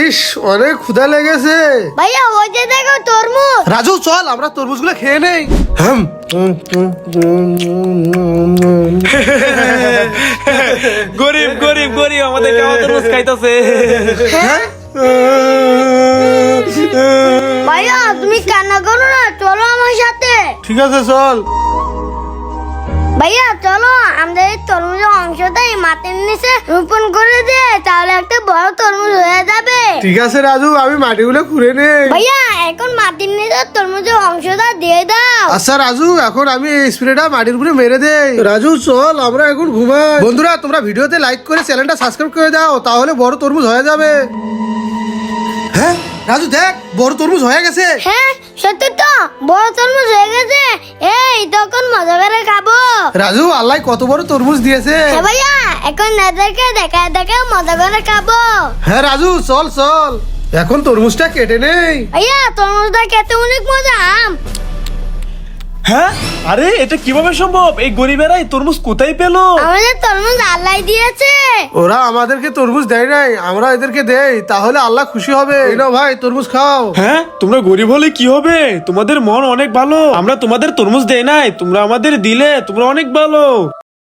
ইস অনেক ক্ষুধা লেগেছে। ভাইয়া ওই যে দেখো তরমুজ। রাজু চল আমরা তরমুজগুলো খেয়ে নেই। হাম গরিব গরিব গরিব আমাদের কেমন তরমুজ খাইতেছে। হ্যাঁ? ভাইয়া তুমি কান্না করো না চলো আমার সাথে। ঠিক আছে চল। ভাইয়া চলো আমাদের এই তরমুজের অংশটা এই মাটির নিচে রোপণ করে দে তাহলে একটা বড় তরমুজ হয়ে যাবে। ঠিক আছে রাজু আমি মাটিগুলো খুঁড়ে নেই। ভাইয়া এখন মাটির নিচে তরমুজের অংশটা দিয়ে দাও। আচ্ছা রাজু এখন আমি এই স্প্রেটা মাটির উপরে মেরে দেই। রাজু চল আমরা এখন ঘুমাই। বন্ধুরা তোমরা ভিডিওতে লাইক করে চ্যানেলটা সাবস্ক্রাইব করে দাও তাহলে বড় তরমুজ হয়ে যাবে। হ্যাঁ? রাজু দেখ বড় তরমুজ হয়ে গেছে। হ্যাঁ সত্যি তো বড় তরমুজ হয়ে গেছে। এই তখন মজা করে খাব। রাজু আল্লাহ কত বড় তরমুজ দিয়েছে। হ্যাঁ ভাইয়া এখন এদেরকে দেখা দেখা মজা করে খাব। হ্যাঁ রাজু চল চল। এখন তরমুজটা কেটে নেই। তরমুজটা খেতে অনেক মজা আম। হ্যাঁ? আরে এটা কীভাবে সম্ভব? এই গরিবেরাই তরমুজ কোথায় পেল? আমাদের তরমুজ আল্লাহ দিয়েছে। ওরা আমাদেরকে তরমুজ দেয় নাই আমরা এদেরকে দেই তাহলে আল্লাহ খুশি হবে। এই নাও ভাই তরমুজ খাও। হ্যাঁ? তোমরা গরিব হলে কি হবে? তোমাদের মন অনেক ভালো। আমরা তোমাদের তরমুজ দেই নাই তোমরা আমাদের দিলে তোমরা অনেক ভালো।